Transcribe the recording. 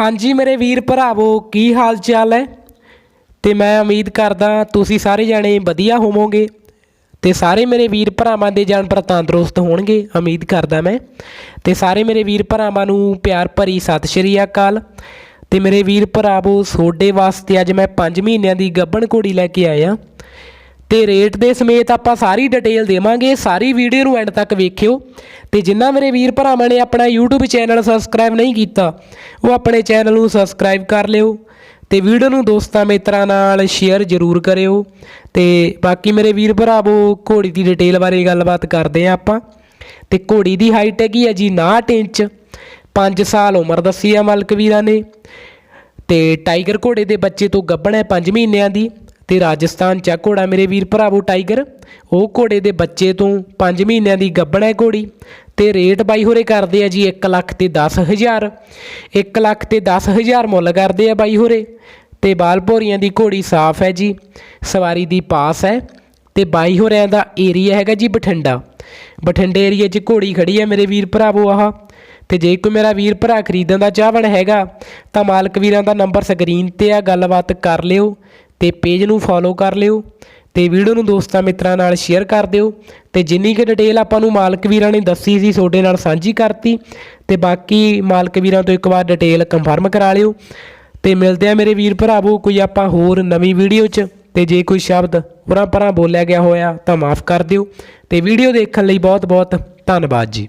ਹਾਂਜੀ ਮੇਰੇ ਵੀਰ ਭਰਾਵੋ, ਕੀ ਹਾਲ ਚਾਲ ਹੈ? ਤੇ ਮੈਂ ਉਮੀਦ ਕਰਦਾ ਤੁਸੀਂ ਸਾਰੇ ਜਾਣੇ ਵਧੀਆ ਹੋਵੋਗੇ ਤੇ ਸਾਰੇ ਮੇਰੇ ਵੀਰ ਭਰਾਵਾਂ ਦੇ ਜਾਨ ਤੰਦਰੁਸਤ ਹੋਣਗੇ, ਉਮੀਦ ਕਰਦਾ ਮੈਂ। ਤੇ ਸਾਰੇ ਮੇਰੇ ਵੀਰ ਭਰਾਵਾਂ ਨੂੰ ਪਿਆਰ ਭਰੀ ਸਤਿ ਸ਼੍ਰੀ ਅਕਾਲ। ਤੇ ਮੇਰੇ ਵੀਰ ਭਰਾਵੋ, ਤੁਹਾਡੇ ਵਾਸਤੇ ਅੱਜ ਮੈਂ 5 ਮਹੀਨਿਆਂ ਦੀ ਗੱਭਣ ਘੋੜੀ ਲੈ ਕੇ ਆਇਆ। ਤੇ ਰੇਟ ਦੇ ਸਮੇਤ ਆਪਾਂ ਸਾਰੀ ਡਿਟੇਲ ਦੇਵਾਂਗੇ, ਸਾਰੀ ਵੀਡੀਓ ਨੂੰ ਐਂਡ ਤੱਕ ਵੇਖਿਓ। ਤੇ ਜਿੰਨਾ ਮੇਰੇ ਵੀਰ ਭਰਾਵਾਂ ਨੇ ਆਪਣਾ YouTube ਚੈਨਲ ਸਬਸਕ੍ਰਾਈਬ ਨਹੀਂ ਕੀਤਾ, ਉਹ ਆਪਣੇ ਚੈਨਲ ਨੂੰ ਸਬਸਕ੍ਰਾਈਬ ਕਰ ਲਿਓ। ਤੇ ਵੀਡੀਓ ਨੂੰ ਦੋਸਤਾਂ ਮਿੱਤਰਾਂ ਨਾਲ ਸ਼ੇਅਰ ਜ਼ਰੂਰ ਕਰਿਓ। ਤੇ ਬਾਕੀ ਮੇਰੇ ਵੀਰ ਭਰਾਵੋ, ਘੋੜੀ ਦੀ ਡਿਟੇਲ ਬਾਰੇ ਗੱਲਬਾਤ ਕਰਦੇ ਆ ਆਪਾਂ। ਤੇ ਘੋੜੀ ਦੀ ਹਾਈਟ ਹੈਗੀ ਹੈ ਜੀ 59 ਇੰਚ 5 ਸਾਲ ਉਮਰ ਦੱਸੀ ਆ ਮਾਲਕ ਵੀਰਾਂ ਨੇ। ਤੇ ਟਾਈਗਰ ਘੋੜੇ ਦੇ ਬੱਚੇ ਤੋਂ ਗੱਭਣ ਹੈ 5 ਮਹੀਨਿਆਂ ਦੀ। ਤੇ ਰਾਜਸਥਾਨ ਚ ਆ ਘੋੜਾ ਮੇਰੇ ਵੀਰ ਭਰਾਵੋ ਟਾਈਗਰ। ਉਹ ਘੋੜੇ ਦੇ ਬੱਚੇ ਤੋਂ 5 ਮਹੀਨਿਆਂ ਦੀ ਗੱਭਣ ਹੈ ਘੋੜੀ ਤੇ ਰੇਟ ਬਾਈ ਹੋਰੇ ਕਰਦੇ ਆ ਜੀ 1 ਲੱਖ ਤੇ 10000 1 ਲੱਖ ਤੇ 10000 ਮੁੱਲ ਕਰਦੇ ਆ ਬਾਈ ਹੋਰੇ ਤੇ ਬਾਲਪੋਰੀਆਂ ਦੀ ਘੋੜੀ ਸਾਫ਼ ਹੈ ਜੀ, ਸਵਾਰੀ ਦੀ ਪਾਸ ਹੈ ਤੇ ਬਾਈ ਹੋਰਿਆਂ ਦਾ ਏਰੀਆ ਹੈਗਾ ਜੀ ਬਠਿੰਡਾ। ਬਠਿੰਡੇ ਏਰੀਆ 'ਚ ਘੋੜੀ ਖੜੀ ਹੈ ਮੇਰੇ ਵੀਰ ਭਰਾਵੋ ਆਹ। ਤੇ ਜੇ ਕੋਈ ਮੇਰਾ ਵੀਰ ਭਰਾ ਖਰੀਦਣ ਦਾ ਚਾਹਵਣ ਹੈਗਾ ਤਾਂ ਮਾਲਕ ਵੀਰਾਂ ਦਾ ਨੰਬਰ ਸਕਰੀਨ ਤੇ ਆ, ਗੱਲਬਾਤ ਕਰ ਲਿਓ। ਤੇ ਪੇਜ ਨੂੰ ਫੋਲੋ ਕਰ ਲਿਓ ਤੇ ਵੀਡੀਓ ਨੂੰ ਦੋਸਤਾਂ ਮਿੱਤਰਾਂ ਨਾਲ ਸ਼ੇਅਰ ਕਰ ਦਿਓ ਤੇ ਜਿੰਨੀ ਕੁ ਡਿਟੇਲ ਆਪਾਂ ਨੂੰ ਮਾਲਕ ਵੀਰਾਂ ਨੇ ਦੱਸੀ ਸੀ ਤੁਹਾਡੇ ਨਾਲ ਸਾਂਝੀ ਕਰਤੀ ਤੇ ਬਾਕੀ ਮਾਲਕ ਵੀਰਾਂ ਤੋਂ ਇੱਕ ਵਾਰ ਡਿਟੇਲ ਕਨਫਰਮ ਕਰਾ ਲਿਓ ਤੇ ਮਿਲਦੇ ਆ ਮੇਰੇ ਵੀਰ ਭਰਾਵੋ ਕੋਈ ਆਪਾਂ ਹੋਰ ਨਵੀਂ ਵੀਡੀਓ 'ਚ ਤੇ ਜੇ ਕੋਈ ਸ਼ਬਦ ਉਰਾਂ ਪਰਾਂ ਬੋਲਿਆ ਗਿਆ ਹੋਇਆ ਤਾਂ ਮਾਫ ਕਰ ਦਿਓ ਤੇ ਵੀਡੀਓ ਦੇਖਣ ਲਈ ਬਹੁਤ ਬਹੁਤ ਧੰਨਵਾਦ ਜੀ।